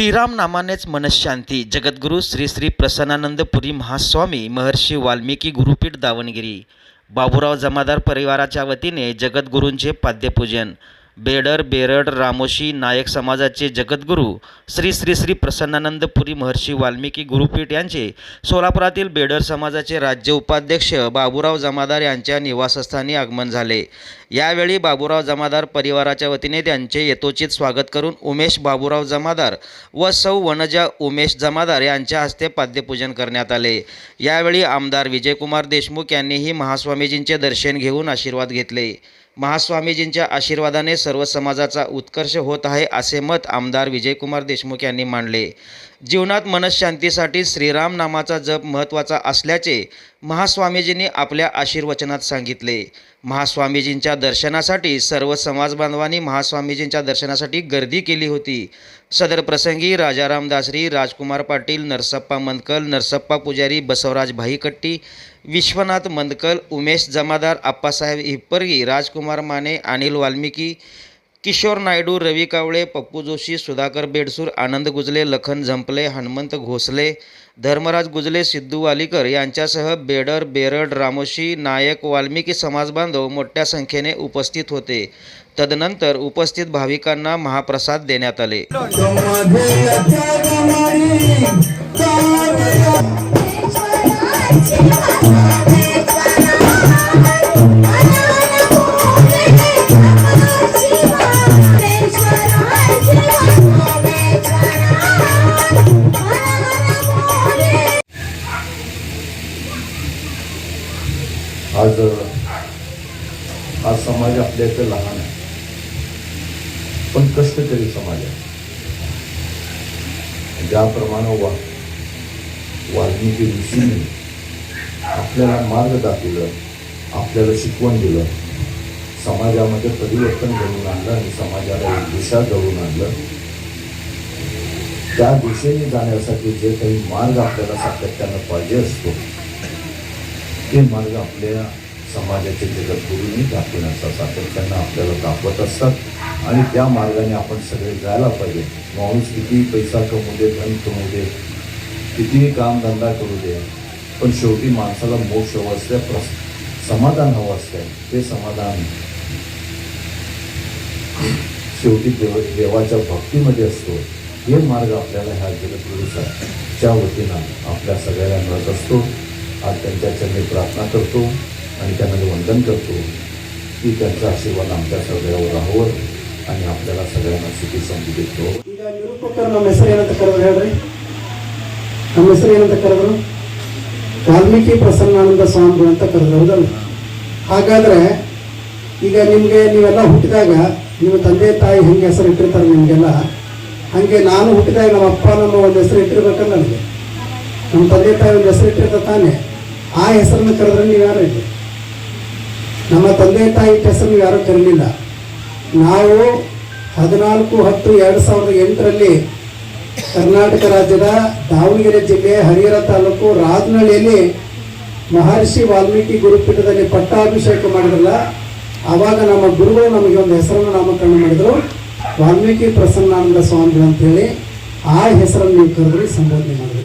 श्रीराम नामानेच मनशांती. जगद्गुरू श्री श्री प्रसन्नानंदपुरी महास्वामी महर्षी वाल्मिकी गुरुपीठ दावणगिरी. बाबुराव जमादार परिवाराच्या वतीने जगद्गुरूंचे पाद्यपूजन. बेडर बेरड रामोशी नायक समाजाचे जगद्गुरू श्री श्री श्री प्रसन्नानंद पुरी महर्षी वाल्मिकी गुरुपीठ यांचे सोलापुरातील बेडर समाजाचे राज्य उपाध्यक्ष बाबूराव जमादार यांच्या निवासस्थानी आगमन झाले. यावेळी बाबूराव जमादार परिवाराच्या वतीने त्यांचे यथोचित स्वागत करून उमेश बाबूराव जमादार व सौ वनजा उमेश जमादार यांच्या हस्ते पाद्यपूजन करण्यात आले. यावेळी आमदार विजयकुमार देशमुख यांनीही महास्वामीजींचे दर्शन घेऊन आशीर्वाद घेतले. महास्वामीजींच्या आशीर्वादाने सर्व समाजाचा उत्कर्ष होत आहे असे मत आमदार विजयकुमार देशमुख यांनी मांडले. जीवनात मनशांतीसाठी श्रीराम नामाचा जप महत्त्वाचा असल्याचे महास्वामीजींनी आपल्या आशीर्वचनात सांगितले. महास्वामीजींच्या दर्शनासाठी सर्व समाज बांधवांनी महास्वामीजींच्या दर्शनासाठी गर्दी केली होती. सदर प्रसंगी राजाराम दासरी राजकुमार पाटील नरसप्पा मंदकल नरसप्पा पुजारी बसवराज भाईकट्टी विश्वनाथ मंदकल उमेश जमादार आप्पासाहेब हिप्परगी राजकुमार माने अनिल वाल्मिकी किशोर नायडू रवी कावळे पप्पू जोशी सुधाकर बेडसूर आनंद गुजले लखन झंपले हनुमंत घोसले धर्मराज गुजले सिद्धू वालीकर यांच्यासह बेडर बेरड रामोशी नायक वाल्मिकी समाजबांधव मोठ्या संख्येने उपस्थित होते. तदनंतर उपस्थित भाविकांना महाप्रसाद देण्यात आले. हा समाज आपल्या इथं लहान आहे. पण कष्टकरी समाज आहे. ज्याप्रमाणे वा वाल्मिकी ऋषींनी आपल्याला मार्ग दाखवलं आपल्याला शिकवण दिलं समाजामध्ये परिवर्तन घडवून आणलं आणि समाजाला एक दिशा घडवून आणलं त्या दिशेने जाण्यासाठी जे काही मार्ग आपल्याला सातत्यानं पाहिजे असतो ते मार्ग आपल्या समाजाचे जगद्गुरूंनी दाखवण्याचा सातत्यानं आपल्याला दाखवत असतात. आणि त्या मार्गाने आपण सगळे जायला पाहिजे. माणूस कितीही पैसा कमवू दे धन कमवू दे कितीही कामधंदा करू दे पण शेवटी माणसाला मोक्ष हवं असते प्रस समाधान हवं असते. ते समाधान शेवटी देव देवाच्या भक्तीमध्ये असतो. हे मार्ग आपल्याला ह्या जगद्गुरूच्या वतीनं आपल्या सगळ्यांना मिळत असतो. आज त्यांच्या चरणी प्रार्थना करतो. आणि त्यांना वंदन करतो की त्यांचा आशीर्वाद आमच्या सगळ्यावर राहावं आणि आपल्याला सगळ्यांना सुखी समजू देतो ಈಗ ನಿರೂಪಕರು ನಮ್ಮ ಹೆಸರು ಏನಂತ ಕರೆದ್ರು ಹೇಳ್ರಿ ನಮ್ಮ ಹೆಸರು ಏನಂತ ಕರೆದ್ರು ವಾಲ್ಮೀಕಿ ಪ್ರಸನ್ನಾನಂದ ಸ್ವಾಮಿಗಳು ಅಂತ ಕರೆದ್ರು ಹೌದಲ್ಲ ಹಾಗಾದ್ರೆ ಈಗ ನಿಮಗೆ ನೀವೆಲ್ಲ ಹುಟ್ಟಿದಾಗ ನಿಮ್ಮ ತಂದೆ ತಾಯಿ ಹೆಂಗೆ ಹೆಸರು ಇಟ್ಟಿರ್ತಾರೆ ನಿಮಗೆಲ್ಲ ಹಾಗೆ ನಾನು ಹುಟ್ಟಿದಾಗ ನಮ್ಮ ಅಪ್ಪ ನಮ್ಮ ಒಂದು ಹೆಸರು ಇಟ್ಟಿರ್ಬೇಕಲ್ಲ ನನಗೆ ನಮ್ಮ ತಂದೆ ತಾಯಿ ಒಂದು ಹೆಸರು ಇಟ್ಟಿರ್ತಾರೆ ತಾನೇ ಆ ಹೆಸರನ್ನು ಕರೆದ್ರೆ ನೀವು ಯಾರು ಇದ್ದೀರಿ ನಮ್ಮ ತಂದೆ ತಾಯಿ ಹೆಸರು ಯಾರೂ ಕರೀಲಿಲ್ಲ. ನಾವು ಹದಿನಾಲ್ಕು, ಹತ್ತು, ಎರಡು ಸಾವಿರದ ಎಂಟರಲ್ಲಿ ಕರ್ನಾಟಕ ರಾಜ್ಯದ ದಾವಣಗೆರೆ ಜಿಲ್ಲೆ ಹರಿಹರ ತಾಲೂಕು ರಾಜನಹಳ್ಳಿಯಲ್ಲಿ ಮಹರ್ಷಿ ವಾಲ್ಮೀಕಿ ಗುರುಪೀಠದಲ್ಲಿ ಪಟ್ಟಾಭಿಷೇಕ ಮಾಡಿದ್ರಲ್ಲ, ಆವಾಗ ನಮ್ಮ ಗುರುಗಳು ನಮಗೆ ಒಂದು ಹೆಸರನ್ನು ನಾಮಕರಣ ಮಾಡಿದರು. ವಾಲ್ಮೀಕಿ ಪ್ರಸನ್ನಾನಂದ ಸ್ವಾಮಿಗಳು ಅಂತೇಳಿ ಆ ಹೆಸರನ್ನು ನೀವು ಕರೆದ್ರಿ, ಸಂಬೋಧನೆ ಮಾಡಿದ್ರು.